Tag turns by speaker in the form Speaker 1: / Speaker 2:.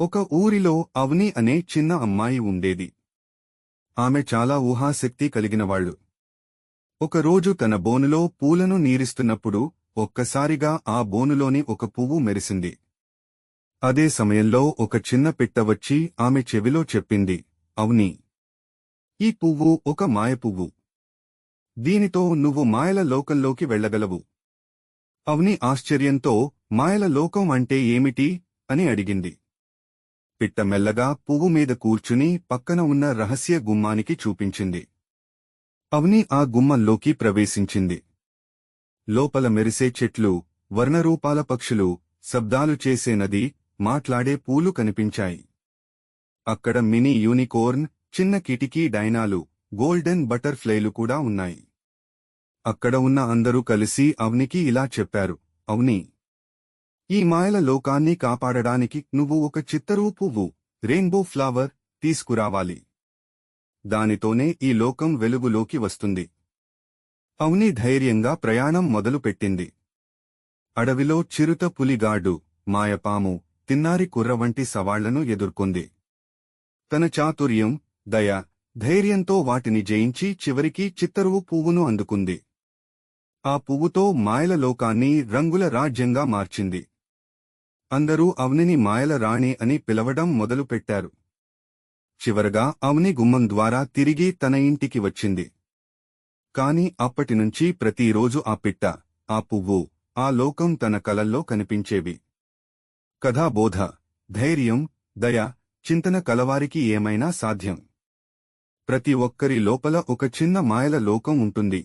Speaker 1: ఒక ఊరిలో అవని అనే చిన్న అమ్మాయి ఉండేది. ఆమె చాలా ఊహాశక్తి కలిగినవాళ్ళు ఒకరోజు తన బోనులో పూలను నీరిస్తున్నప్పుడు ఒక్కసారిగా ఆ బోనులోని ఒక పువ్వు మెరిసింది. అదే సమయంలో ఒక చిన్న పిట్ట వచ్చి ఆమె చెవిలో చెప్పింది అవుని ఈ పువ్వు ఒక మాయ పువ్వు. దీనితో నువ్వు మాయల లోకంలోకి వెళ్ళగలవు. అవని ఆశ్చర్యంతో మాయల లోకం అంటే ఏమిటి? అని అడిగింది. పిట్ట మెల్లగా పువ్వు మీద కూర్చుని పక్కన ఉన్న రహస్య గుమ్మానికి చూపించింది. అవని ఆ గుమ్మంలోకి ప్రవేశించింది. లోపల మెరిసే చెట్లు వర్ణరూపాల పక్షులు శబ్దాలు చేసే నది మాట్లాడే పూలు కనిపించాయి. అక్కడ మినీ యూనికోర్న్ చిన్న కిటికీ డైనాలు గోల్డెన్ బటర్ఫ్లైలు కూడా ఉన్నాయి. అక్కడ ఉన్న అందరూ కలిసి అవనికి ఇలా చెప్పారు అవుని ఈ మాయల లోకాన్ని కాపాడడానికి నువ్వు ఒక చిత్తరూ పువ్వు రెయిన్బో ఫ్లవర్ తీసుకురావాలి. దానితోనే ఈ లోకం వెలుగులోకి వస్తుంది. అవుని ధైర్యంగా ప్రయాణం మొదలుపెట్టింది. అడవిలో చిరుత పులిగాడు మాయపాము తిన్నారి కుర్ర వంటి సవాళ్ళను ఎదుర్కొంది. తన చాతుర్యం దయ ధైర్యంతో వాటిని జయించి చివరికి చిత్తరువు పువ్వును అందుకుంది. ఆ పువ్వుతో మాయల లోకాన్ని రంగుల రాజ్యంగా మార్చింది. అందరూ అవనిని మాయల రాణి అని పిలవడం మొదలుపెట్టారు చివరగా అవని గుమ్మం ద్వారా తిరిగి తన ఇంటికి వచ్చింది. కాని అప్పటినుంచి ప్రతిరోజు ఆ పిట్ట ఆ పువ్వు ఆ లోకం తన కలల్లో కనిపించేవి. కథాబోధ ధైర్యం దయ చింతన కలవారికి ఏమైనా సాధ్యం? ప్రతి ఒక్కరి లోపల ఒక చిన్న మాయల లోకం ఉంటుంది.